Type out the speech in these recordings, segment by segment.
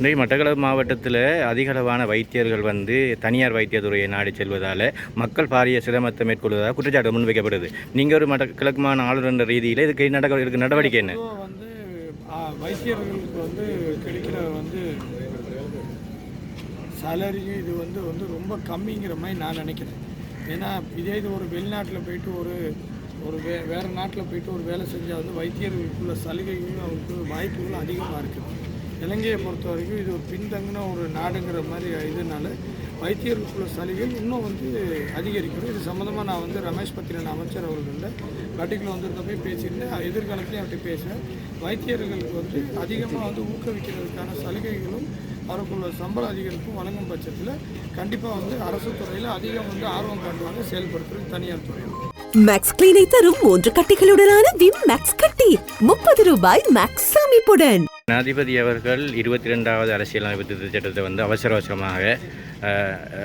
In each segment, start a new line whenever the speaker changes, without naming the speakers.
இன்றைக்கு மட்டக்களப்பு மாவட்டத்தில் அதிகளவான வைத்தியர்கள் வந்து தனியார் வைத்தியத்துறையை நாடி செல்வதால் மக்கள் பாரிய சிரமத்தை மேற்கொள்வதாக குற்றச்சாட்டு முன்வைக்கப்படுது. நீங்கள் ஒரு மட்ட மாநில ஆளுநர் என்ற ரீதியில் இதுக்கு நடக்க இதுக்கு நடவடிக்கை என்ன?
வந்து வைத்தியர்களுக்கு வந்து கிடைக்கிற வந்து சேலரியும் இது வந்து வந்து ரொம்ப கம்மிங்கிற மாதிரி நான் நினைக்கிறேன். ஏன்னா இதே இது ஒரு வெளிநாட்டில் போயிட்டு ஒரு ஒரு வே வேறு நாட்டில் போயிட்டு ஒரு வேலை செஞ்சால் வந்து வைத்தியர்களுக்குள்ள சலுகைகளும் அவங்களுக்கு வாய்ப்புகளும் அதிகமாக இருக்குது. இலங்கையை பொறுத்த வரைக்கும் இது ஒரு பின்தங்கின ஒரு நாடுங்கிற மாதிரி இதனால வைத்தியர்களுக்குள்ள சலுகைகள் இன்னும் வந்து அதிகரிக்கணும். இது சம்மந்தமாக நான் வந்து ரமேஷ் பத்திரன் அமைச்சர் அவர்கள்ட்ட கட்டிக்கில் வந்திருந்த பேசியிருந்தேன். எதிர்காலத்துலேயும் அவர்கிட்ட பேசுகிறேன் வைத்தியர்களுக்கு வந்து அதிகமாக வந்து ஊக்குவிக்கிறதுக்கான சலுகைகளும் அவருக்குள்ள சம்பள அதிகரிப்பும் வழங்கும் பட்சத்தில் கண்டிப்பாக வந்து அரசு துறையில் அதிகம் வந்து ஆர்வம் காட்டுவாங்க செயல்படுத்துறது தனியார் துறையில்
மேக்ஸ் கிளீனை தரும் மூன்று கட்டிகளுடனான விம் மேக்ஸ் கட்டி. முப்பது ரூபாய் மேக்ஸ் சேமிப்புடன்
ஜனாதிபதி அவர்கள் இருபத்தி ரெண்டாவது அரசியலமைப்பு திருத்தச் சட்டத்தை வந்து அவசர அவசரமாக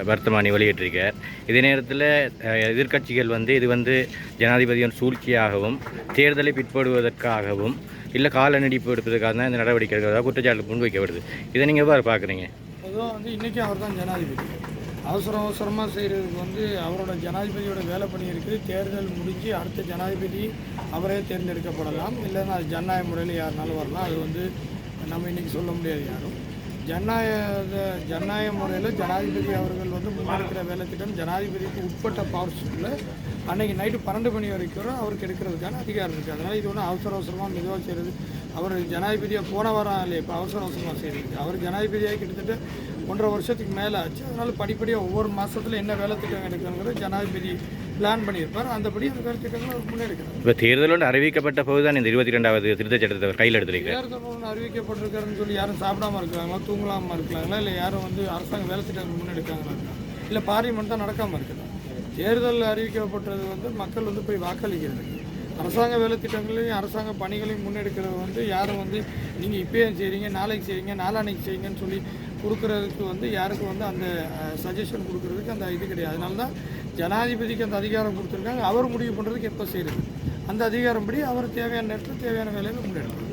வர்த்தமானி வெளியிட்டிருக்கார். இதே நேரத்தில் எதிர்க்கட்சிகள் வந்து இது வந்து ஜனாதிபதியின் சூழ்ச்சியாகவும் தேர்தலை பிற்படுவதற்காகவும் இல்லை கால நீடிப்பு எடுப்பதற்காக தான் இந்த நடவடிக்கை எடுக்கிறதா குற்றச்சாட்டு முன்வைக்கப்படுது. இதை நீங்கள் எவ்வாறு பார்க்குறீங்க?
பொதுவாக வந்து இன்றைக்கி அவர் தான் ஜனாதிபதி. அவசர அவசரமாக செய்கிறதுக்கு வந்து அவரோட ஜனாதிபதியோட வேலை பண்ணியிருக்கு தேர்தல் முடிஞ்சு அடுத்த ஜனாதிபதி அவரே தேர்ந்தெடுக்கப்படலாம். இல்லைன்னா அது ஜனநாயக முறையில் யாருனாலும் வரலாம். அது வந்து நம்ம இன்றைக்கி சொல்ல முடியாது யாரும். ஜனநாயக ஜனநாயக முறையில் ஜனாதிபதி அவர்கள் வந்து முன்னெடுக்கிற வேலை திட்டம் ஜனாதிபதிக்கு உட்பட்ட பவர்ஸுக்குள்ள அன்றைக்கி நைட்டு பன்னெண்டு மணி வரைக்கும் அவருக்கு எடுக்கிறதுக்கான அதிகாரம் இருக்குது அதனால் இது ஒன்றும் அவசர அவசரமாக மெதுவாக செய்கிறது அவர் ஜனாதிபதியாக போன வாரம் இல்லை இப்போ அவசர அவசரமாக செய்கிறது அவர் ஜனாதிபதியாக கிட்டத்தட்ட ஒன்றரை வருஷத்துக்கு மேலே ஆச்சு. அதனால் படிப்படியாக ஒவ்வொரு மாதத்தில் என்ன வேலை திட்டம் எடுக்கணுங்கிறது ஜனாதிபதி பிளான் பண்ணியிருப்பார். அந்தபடி அந்த வேலை திட்டங்களை முன்னெடுக்கிறார்.
இப்போ தேர்தலோடு அறிவிக்கப்பட்ட போது தான் இந்த இருபத்தி ரெண்டாவது திருத்தச் சட்டத்தை கையில் எடுத்திருக்கார்.
தேர்தல் ஒன்று அறிவிக்கப்பட்டிருக்காருன்னு சொல்லி யாரும் சாப்பிடாம இருக்கிறாங்களா தூங்கலாமல் இருக்கிறாங்களா இல்லை யாரும் வந்து அரசாங்க வேலை திட்டங்கள் முன்னெடுக்காங்களா? இல்லை பார்லிமெண்ட் தான் நடக்காமல் இருக்குதா? தேர்தல் அறிவிக்கப்பட்டது வந்து மக்கள் வந்து போய் வாக்களிக்கிறது. அரசாங்க வேலை திட்டங்களையும் அரசாங்க பணிகளையும் முன்னெடுக்கிறது வந்து யாரும் வந்து நீங்கள் இப்போயே செய்கிறீங்க நாளைக்கு செய்கிறீங்க நாளான்னைக்கு செய்யுங்கன்னு சொல்லி கொடுக்குறதுக்கு வந்து யாருக்கும் வந்து அந்த சஜஷன் கொடுக்குறதுக்கு அந்த இது கிடையாது. அதனால தான் ஜனாதிபதிக்கு அந்த அதிகாரம் கொடுத்துருக்காங்க. அவர் முடிவு பண்ணுறதுக்கு எப்போ செய்கிறது அந்த அதிகாரப்படி அவர் தேவையான நேரத்தில் தேவையான வேலையில் முன்னெடுக்கணும்